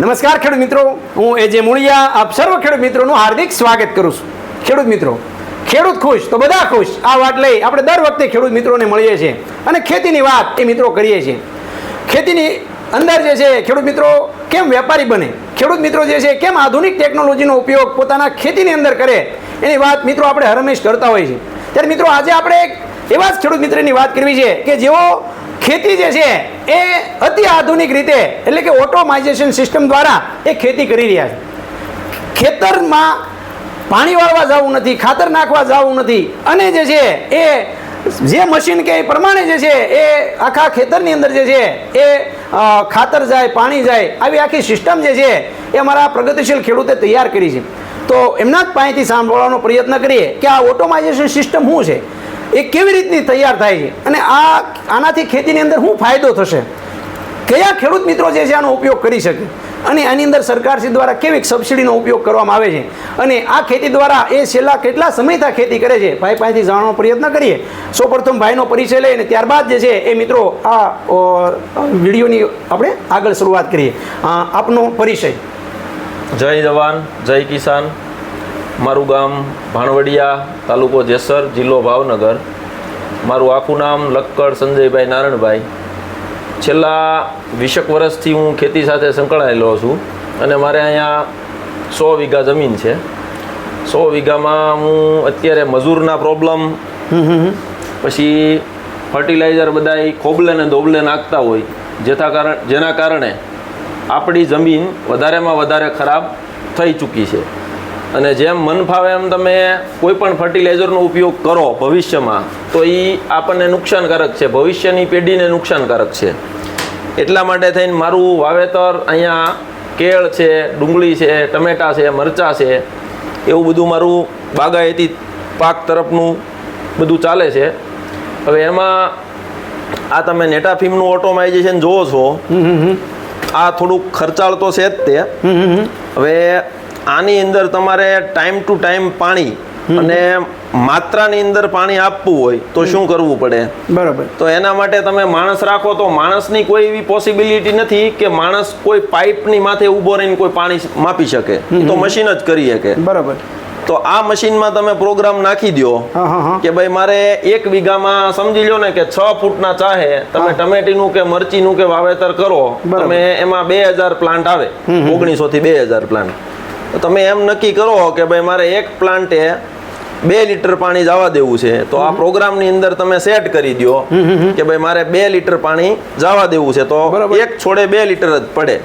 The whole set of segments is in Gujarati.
નમસ્કાર ખેડૂત મિત્રો. હું એ જે મૂળિયા આપ સર્વ ખેડૂત મિત્રોનું હાર્દિક સ્વાગત કરું છું. ખેડૂત મિત્રો, ખેડૂત ખુશ તો બધા ખુશ. આ વાત લઈ આપણે દર વખતે ખેડૂત મિત્રોને મળીએ છીએ અને ખેતીની વાત એ મિત્રો કરીએ છીએ. ખેતીની અંદર જે છે, ખેડૂત મિત્રો, કેમ વેપારી બને? ખેડૂત મિત્રો જે છે, કેમ આધુનિક ટેકનોલોજીનો ઉપયોગ પોતાના ખેતીની અંદર કરે? એની વાત મિત્રો આપણે હરમેશ કરતા હોઈએ છીએ. ત્યારે મિત્રો, આજે આપણે એક એવા જ ખેડૂત મિત્રની વાત કરવી છે કે જેઓ ખેતી જે છે એ અતિ આધુનિક રીતે, એટલે કે ઓટોમાઇઝેશન સિસ્ટમ દ્વારા એ ખેતી કરી રહ્યા છે. ખેતરમાં પાણી વાળવા જવું નથી, ખાતર નાખવા જવું નથી, અને જે છે એ જે મશીન કે એ પ્રમાણે જે છે એ આખા ખેતરની અંદર જે છે એ ખાતર જાય, પાણી જાય, આવી આખી સિસ્ટમ જે છે એ અમારા પ્રગતિશીલ ખેડૂતે તૈયાર કરી છે. તો એમના જ પાસેથી સાંભળવાનો પ્રયત્ન કરીએ કે આ ઓટોમાઇઝેશન સિસ્ટમ શું છે? એ કેવી રીતની તૈયાર થાય? છે અને આ આનાથી ખેતીની અંદર શું ફાયદો થશે? કયા ખેડૂત મિત્રો જે છે આનો ઉપયોગ કરી શકે? અને આની અંદર સરકારશ્રી દ્વારા કેવી સબસિડીનો ઉપયોગ કરવામાં આવે છે? અને આ ખેતી દ્વારા એ છેલ્લા કેટલા સમયથી ખેતી કરે છે? ભાઈ પાસેથી જાણવાનો પ્રયત્ન કરીએ. સૌપ્રથમ ભાઈનો પરિચય લઈને ત્યારબાદ જે છે એ મિત્રો આ વિડીયોની આપણે આગળ શરૂઆત કરીએ. આપનો પરિચય. જય જવાન, જય કિસાન. મારું ગામ ભાણવડિયા તાલુકો જેસર જિલ્લો ભાવનગર. મારું આખું નામ લક્કડ સંજયભાઈ નારણભાઈ. છેલ્લા વીસેક વર્ષથી હું ખેતી સાથે સંકળાયેલો છું અને મારે અહીંયા સો વીઘા જમીન છે. સો વીઘામાં હું અત્યારે મજૂરના પ્રોબ્લેમ પછી ફર્ટિલાઇઝર બધાય ખોબલે ને દોબલે નાખતા હોય. જેથા કારણ જેના કારણે આપણી જમીન વધારેમાં વધારે ખરાબ થઈ ચૂકી છે. અને જેમ મન ફાવે એમ તમે કોઈ પણ ફર્ટિલાઇઝરનો ઉપયોગ કરો ભવિષ્યમાં તો એ આપણને નુકસાનકારક છે. ભવિષ્યની પેઢીને નુકસાનકારક છે. એટલા માટે થઈને મારું વાવેતર અહીંયા કેળ છે ડુંગળી છે ટમેટાં છે મરચાં છે એવું બધું મારું બાગાયતી પાક તરફનું બધું ચાલે છે. હવે એમાં આ તમે નેટાફીમનું ઓટોમાઇઝેશન જોવો છો. આ થોડુંક ખર્ચાળ તો છે જ તે. હવે આની અંદર તમારે ટાઈમ ટુ ટાઈમ પાણી અને માત્રાની અંદર પાણી આપવું હોય તો શું કરવું પડે? બરાબર. તો એના માટે તમે માણસ રાખો તો માણસની કોઈ એવી પોસિબિલિટી નથી કે માણસ કોઈ પાઇપની માથે ઊભો રહીને કોઈ પાણી માપી શકે. તો મશીન જ કરી શકે. બરાબર. તો આ મશીનમાં તમે પ્રોગ્રામ નાખી દો કે ભાઈ મારે એક વીઘામાં સમજી લો ને કે છ ફૂટના ચાહે તમે ટમેટીનું કે મરચીનું કે વાવેતર કરો. તમે એમાં બે હજાર પ્લાન્ટ આવે ઓગણીસો થી બે હજાર પ્લાન્ટ તો તમે એમ નક્કી કરો કે ભાઈ મારે એક પ્લાન્ટે બે લીટર પાણી જવા દેવું છે. તો આ પ્રોગ્રામની અંદર તમે સેટ કરી દો કે ભાઈ મારે બે લીટર પાણી જવા દેવું છે. તો. એક છોડે બે લીટર જ પડે.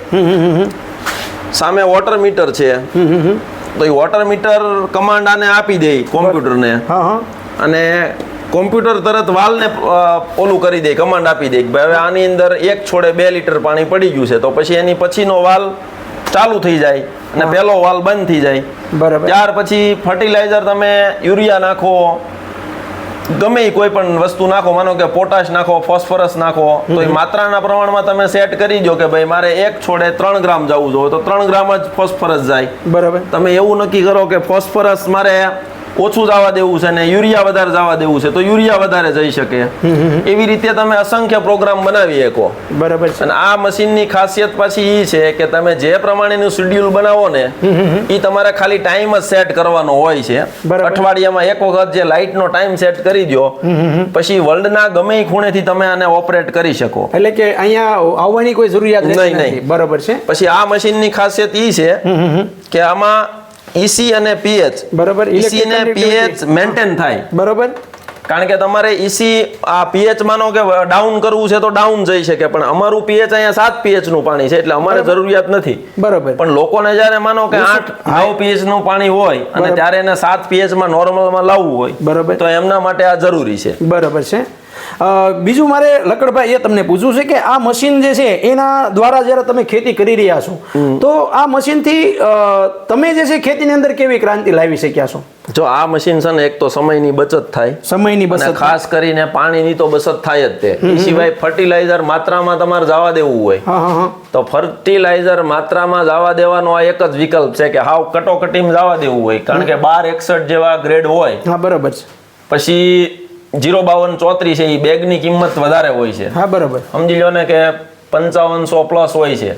સામે વોટર મીટર છે. તો એ વોટર મીટર કમાન્ડ આને આપી દે કોમ્પ્યુટરને અને કોમ્પ્યુટર તરત વાલને ઓલું કરી દે કમાન્ડ આપી દે કે ભાઈ હવે આની અંદર એક છોડે બે લીટર પાણી પડી ગયું છે. તો પછી એની પછીનો વાલ ચાલુ થઈ જાય અને પહેલો વાલ બંધ થઈ જાય. બરાબર. ત્યાર પછી ફર્ટિલાઇઝર તમે યુરિયા નાખો. ગમે કોઈ પણ વસ્તુ નાખો માનો કે પોટાશ નાખો ફોસ્ફરસ નાખો તો એ માત્રાના પ્રમાણમાં તમે સેટ કરી દો કે ભાઈ મારે એક છોડે ત્રણ ગ્રામ જવું જોઈએ તો ત્રણ ગ્રામ જ ફોસ્ફરસ જાય. બરાબર. તમે એવું નક્કી કરો કે ફોસ્ફરસ મારે ઓછું જવા દેવું છે ને યુરિયા વધારે જવા દેવું છે તો યુરિયા વધારે જઈ શકે. એવી રીતે તમે અસંખ્ય પ્રોગ્રામ બનાવી શકો. બરાબર છે. અને આ મશીનની ખાસિયત પાછી એ છે કે તમે જે પ્રમાણેનું શેડ્યુલ બનાવો ને એ તમારે ખાલી ટાઈમ જ સેટ કરવાનો હોય છે. અઠવાડિયામાં એક વખત જે લાઇટનો ટાઈમ સેટ કરી દો પછી વર્લ્ડના ગમે ખૂણેથી તમે આને ઓપરેટ કરી શકો. એટલે કે અહીંયા આવવાની કોઈ જરૂરિયાત નહીં, નહીં. બરાબર છે. પછી આ મશીનની ખાસિયત એ છે કે આમાં ઈસી અને પીએચ. બરોબર ઈસી અને પીએચ મેન્ટેન થાય. બરોબર. કારણ કે તમારે ઈસી આ પીએચ માનો કે ડાઉન કરવું છે તો ડાઉન જઈ શકે પણ અમારું પીએચ અહીંયા સાત પીએચનું પાણી છે એટલે અમારે જરૂરિયાત નથી. બરોબર. પણ લોકોને જ્યારે માનો કે આઠ નવ પીએચનું પાણી હોય અને ત્યારે એને સાત પીએચમાં નોર્મલમાં લાવવું હોય બરોબર. તો એમના માટે આ જરૂરી છે. બરોબર છે. બીજું મારે લકડભાઈ એ તમને પૂછવું છે કે આ મશીન જે છે એના દ્વારા જ્યારે તમે ખેતી કરી રહ્યા છો તો આ મશીનથી તમે જે છે ખેતીની અંદર કેવી ક્રાંતિ લાવી શક્યા છો? જો આ મશીન છે ને એક તો સમયની બચત થાય. સમયની બચત ખાસ કરીને પાણીની તો બચત થાય જ તે. એ સિવાય ફર્ટિલાઇઝર માત્રામાં તમારે જવા દેવું હોય. તો ફર્ટિલાઇઝર માત્રામાં જવા દેવાનો આ એક જ વિકલ્પ છે કે હાવ કટોકટીમાં જવા દેવું હોય. કારણ કે બાર એકસઠ જેવા ગ્રેડ હોય. હા બરાબર છે. પછી જીરો બાવન ચોત્રીસ છે એ બેગની કિંમત વધારે હોય છે. હા બરાબર. સમજી લો ને કે પંચાવનસો પ્લસ હોય છે.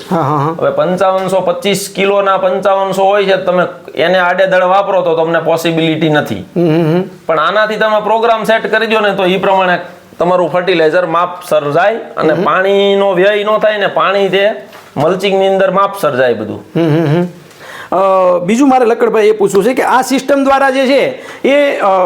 હવે પંચાવનસો પચીસ કિલોના પંચાવનસો હોય છે તમે એને આડેધડ વાપરો તો તમને પોસિબિલિટી નથી. પણ આનાથી તમે પ્રોગ્રામ સેટ કરી દો ને તો એ પ્રમાણે તમારું ફર્ટિલાઇઝર માપ સર્જાય અને પાણીનો વ્યય ન થાય ને પાણી તે મલ્ચિંગની અંદર માપ સર્જાય બધું. બીજું મારે લકડભાઈ એ પૂછવું છે કે આ સિસ્ટમ દ્વારા જે છે એ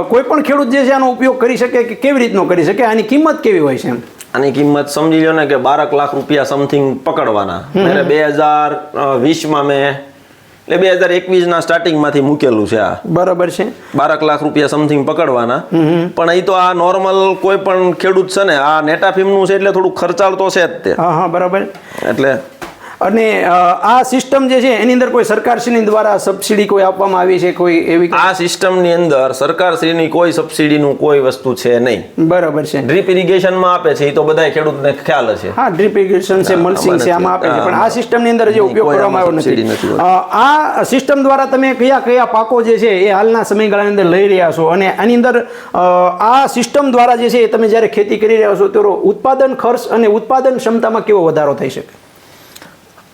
કોઈ પણ ખેડૂત જે છે આનો ઉપયોગ કરી શકે કે કેવી રીતનો કરી શકે? આની કિંમત કેવી હોય છે એમ? આની કિંમત સમજી લો ને કે બારક લાખ રૂપિયા સમથિંગ પકડવાના. મેરે બે હજાર વીસમાં મેં એટલે બે હજાર એકવીસના સ્ટાર્ટિંગમાંથી મૂકેલું છે આ. બરાબર છે. બારક લાખ રૂપિયા સમથિંગ પકડવાના. પણ અહીં તો આ નોર્મલ કોઈ પણ ખેડૂત છે ને આ નેટાફિમનું છે એટલે થોડું ખર્ચાળ તો છે જ તે. હા હા બરાબર. એટલે અને આ સિસ્ટમ જે છે એની અંદર કોઈ સરકારશ્રીની દ્વારા સબસિડી કોઈ આપવામાં આવી છે કોઈ એવી આ સિસ્ટમની અંદર સરકારશ્રીની કોઈ સબસિડીનું કોઈ વસ્તુ છે નહીં. બરાબર છે. ડ્રીપ ઇરિગેશનમાં આપે છે એ તો બધાય ખેડૂતને ખ્યાલ હશે. હા ડ્રીપ ઇરિગેશન છે મલ્સિંગ છે આમાં આપે છે પણ આ સિસ્ટમની અંદર જે ઉપયોગ કરવામાં આવ્યો નથી. નથી આ સિસ્ટમ દ્વારા તમે કયા કયા પાકો જે છે એ હાલના સમયગાળાની અંદર લઈ રહ્યા છો? અને આની અંદર આ સિસ્ટમ દ્વારા જે છે એ તમે જ્યારે ખેતી કરી રહ્યા છો ત્યારે ઉત્પાદન ખર્ચ અને ઉત્પાદન ક્ષમતામાં કેવો વધારો થઈ શકે?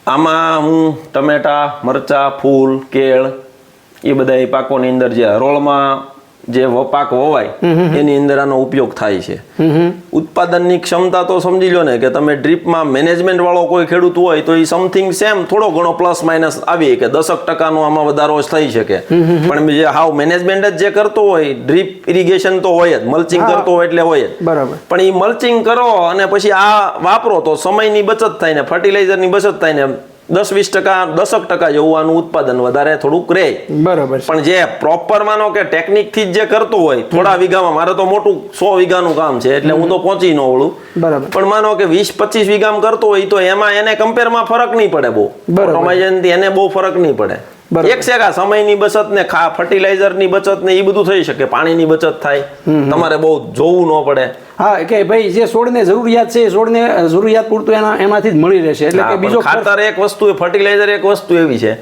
આમાં હું ટમેટા મરચાં ફૂલ કેળ એ બધા પાકોની અંદર જે હરોળમાં જે પાક વવાય એની અંદર આનો ઉપયોગ થાય છે. ઉત્પાદનની ક્ષમતા તો સમજી લો ને કે તમે ડ્રીપમાં મેનેજમેન્ટ વાળો કોઈ ખેડૂત હોય તો એ સમથિંગ સેમ થોડો ઘણો પ્લસ માઇનસ આવી કે દસક ટકાનો આમાં વધારો જ થઈ શકે. પણ જે હાવ મેનેજમેન્ટ જ જે કરતો હોય ડ્રીપ ઇરિગેશન તો હોય જ મલ્ચિંગ કરતો હોય એટલે હોય જ. બરાબર. પણ એ મલ્ચિંગ કરો અને પછી આ વાપરો તો સમયની બચત થાય ને ફર્ટિલાઇઝરની બચત થાય ને દસ વીસ ટકા દસક ટકા જેવું આનું ઉત્પાદન વધારે થોડુંક રહે. બરાબર પણ જે પ્રોપર માનો કે ટેકનિકથી જ જે કરતો હોય થોડા વીઘામાં મારે તો મોટું સો વીઘાનું કામ છે એટલે હું તો પહોંચી ન વળું. બરાબર. પણ માનો કે વીસ પચીસ વીઘામાં કરતો હોય તો એમાં એને કમ્પેરમાં ફરક નહીં પડે બહુ. થી એને બહુ ફરક નહીં પડે. એક છે કે સમયની બચત ને ખા ફર્ટિલાઇઝરની બચત ને એ બધું થઈ શકે પાણીની બચત થાય. તમારે બહુ જોવું ન પડે. હા કે ભાઈ જે છોડને જરૂરિયાત છે એ છોડને જરૂરિયાત પૂરતું એના એમાંથી જ મળી રહેશે. એટલે કે બીજો ખાતર એક વસ્તુ ફર્ટિલાઇઝર એક વસ્તુ એવી છે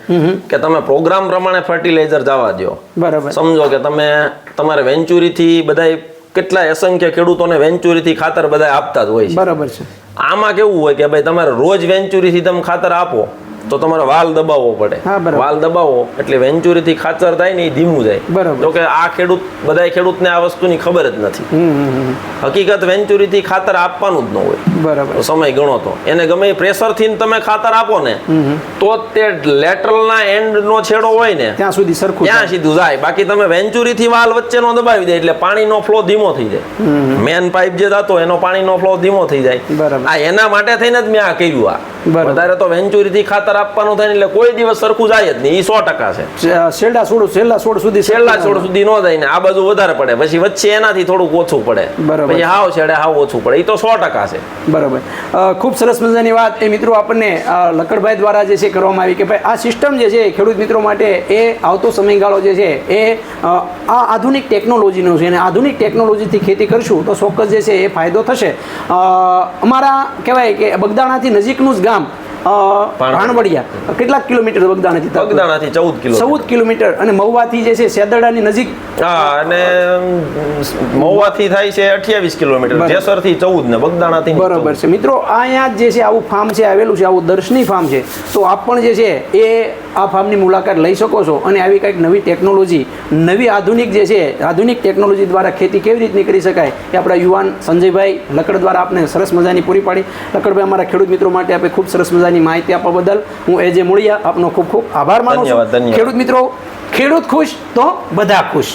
કે તમે પ્રોગ્રામ પ્રમાણે ફર્ટિલાઇઝર જવા દો બરાબર. સમજો કે તમે તમારે વેન્ચુરીથી બધાય કેટલા અસંખ્ય ખેડૂતોને વેન્ચુરીથી ખાતર બધા આપતા જ હોય છે. બરાબર છે. આમાં કેવું હોય કે ભાઈ તમારે રોજ વેન્ચુરીથી તમે ખાતર આપો તો તમારે વાલ દબાવવો પડે. વાલ દબાવો એટલે વેન્ચુરીથી ખાતર થાય ને એ ધીમું જાય. બરાબર. તો કે આ ખેડૂત બધાય ખેડૂતને આ વસ્તુની ખબર જ નથી. હકીકત વેન્ચુરી થી વેન્ચુરીથી ખાતર આપવાનું જ ન હોય. બરાબર. સમય ગણો તો. એને ગમે પ્રેશરથી તમે ખાતર આપો ને તો તે લેટરલ ના એન્ડ નો છેડો હોય ને ત્યાં સુધી સરખું ત્યાં સીધું જાય. બાકી તમે વેન્ચુરી થી વાલ વચ્ચેનો દબાવી દે એટલે પાણીનો ફ્લો ધીમો થઈ જાય. મેન પાઇપ જે થતો એનો પાણીનો ફ્લો ધીમો થઈ જાય. બરાબર. આ એના માટે થઈને જ મેં આ કર્યું આ. વધારે તો વેન્ચુરી થી ખાતર આપવાનું થાય એટલે કોઈ દિવસ સરખું જાય જ નહીં. એ સો ટકા છે. છેલ્લા છોડ છેલ્લા છોડ સુધી છેલ્લા છોડ સુધી ન જાય ને આ બાજુ વધારે પડે. પછી વચ્ચે એનાથી થોડુંક ઓછું પડે. બરાબર. પછી હાવ છેડે હાવ ઓછું પડે. એ તો સો ટકા છે. બરાબર. ખૂબ સરસ મજાની વાત. એ મિત્રો આપણને લકડભાઈ દ્વારા જે છે કરવામાં આવી કે ભાઈ આ સિસ્ટમ જે છે ખેડૂત મિત્રો માટે એ આવતો સમયગાળો જે છે એ આ આધુનિક ટેકનોલોજીનો છે અને આધુનિક ટેકનોલોજીથી ખેતી કરશું તો ચોક્કસ જે છે એ ફાયદો થશે. અમારા કહેવાય કે બગદાણાથી નજીકનું જ ગામ ભાણવડિયા કેટલા કિલોમીટર બગદાણાથી? બગદાણાથી ચૌદ કિલો ચૌદ કિલોમીટર. અને મહુવાથી જે છે સેદરડાની નજીક? હા અને મહુવાથી થાય છે અઠ્યાવીસ કિલોમીટર. જેસરથી ચૌદ ને બગદાણાથી બરોબર છે. મિત્રો અહીંયા જે છે આવું ફાર્મ છે આવેલું છે આવું દર્શની ફાર્મ છે. તો આપ પણ જે છે એ આ ફાર્મની મુલાકાત લઈ શકો છો અને આવી કંઈક નવી ટેકનોલોજી નવી આધુનિક જે છે આધુનિક ટેકનોલોજી દ્વારા ખેતી કેવી રીતની કરી શકાય એ આપણા યુવાન સંજયભાઈ લકડ દ્વારા આપને સરસ મજાની પૂરી પાડી. લકડભાઈ અમારા ખેડૂત મિત્રો માટે આપણે ખૂબ સરસ મજાની માહિતી આપવા બદલ હું એ જે મૂળિયા આપનો ખૂબ ખૂબ આભાર માનું છું. ખેડૂત મિત્રો ખેડૂત ખુશ તો બધા ખુશ.